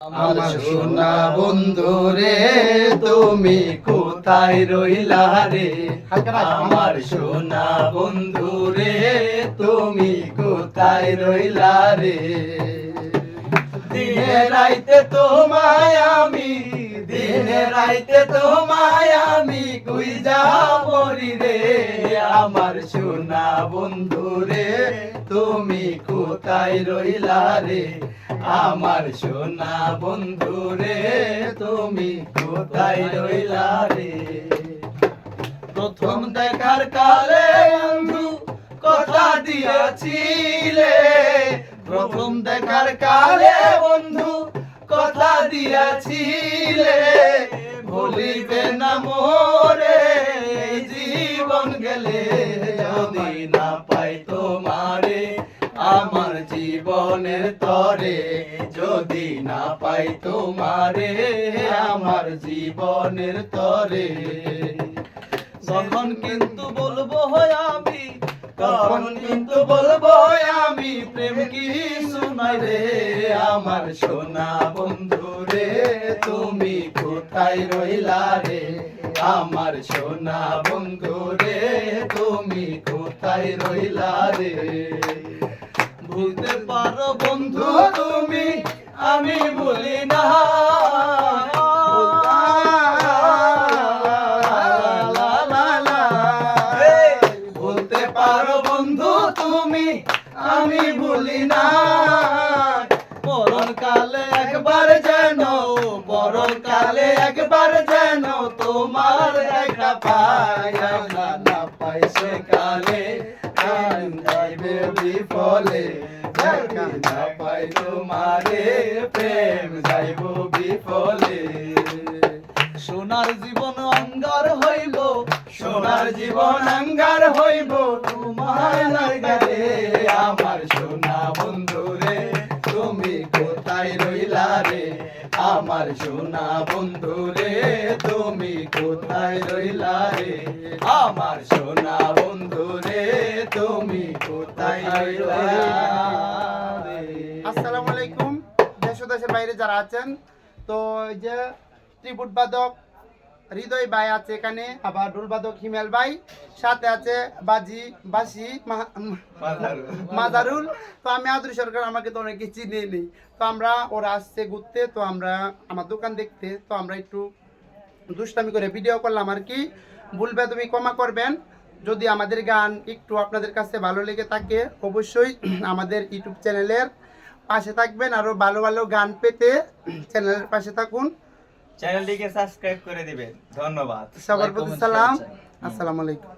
আমার সোনা বন্ধু রে, তুমি কোথায় রইলা রে? আমার সোনা বন্ধু রে, তুমি কোথায় রইলা রে? দিনে রাইতে তোমায় আমি দিনে রাইতে তোমায় আমি কুই যাবরি রে, আমার সোনা বন্ধু রে, তুমি কোথায় রইলা রে? আমার সোনা বন্ধু রে, তুমি কোথায় রইলা রে? প্রথম দেখার কালে বন্ধু কথা দিয়াছিলে, প্রথম দেখার কালে বন্ধু কথা দিয়াছিলে। যদি না পাই তোমারে, আমার জীবনের তরে যদি না পাই তোমারে, আমার জীবনের তরে। তখন কিন্তু বলব আমি, তখন কিন্তু বলব আমি, প্রেম কি শোনাই রে আমার সোনা বন্ধু রে, তুমি কোথায় রইলা রে? আমার সোনা বন্ধু রে তুমি কোথায় রইলা রে? ভুলতে পারো বন্ধু তুমি, আমি ভুলি না। বলতে পারো বন্ধু তুমি, আমি ভুলি না। কালে কালে একবার না পাই সে কালে যাইবে বিফলে যদি না পাই তোমারে প্রেম যাইব বিফলে। সোনার জীবন অঙ্গার হইব, সোনার জীবন অঙ্গার হইব, তোমার লাগারে আমার সোনা বন্ধু রে তুমি কোথায় রইলা রে? আমার সোনা বন্ধু রে, তুমি কোথায় রইলা রে? আমার সোনা বন্ধু রে, তুমি কোথায় রইলা আসসালামু আলাইকুম। দেশ দেশের বাইরে যারা আছেন, তো এই যে ত্রিপুট বাদক হৃদয় ভাই আছে এখানে আবার ঢোল বাদক হিমেল ভাই সাথে আছে বাজি বাসি। মাজারুল। তো আমি আদুরি সরকার আমাকে তো অনেকে চিনে নেই। তো আমরা ওরা আসছে ঘুরতে তো আমরা আমার দোকান দেখতে তো আমরা একটু দুষ্টামি করে ভিডিও করলাম আর কি। ভুলবে তুমি ক্ষমা করবেন। যদি আমাদের গান একটু আপনাদের কাছে ভালো লেগে থাকে অবশ্যই আমাদের ইউটিউব চ্যানেলের পাশে থাকবেন। আরও ভালো ভালো গান পেতে চ্যানেলের পাশে থাকুন। চ্যানেলটিকে সাবস্ক্রাইব করে দিবেন। ধন্যবাদ। সবার প্রতি সালাম. আসসালামু আলাইকুম।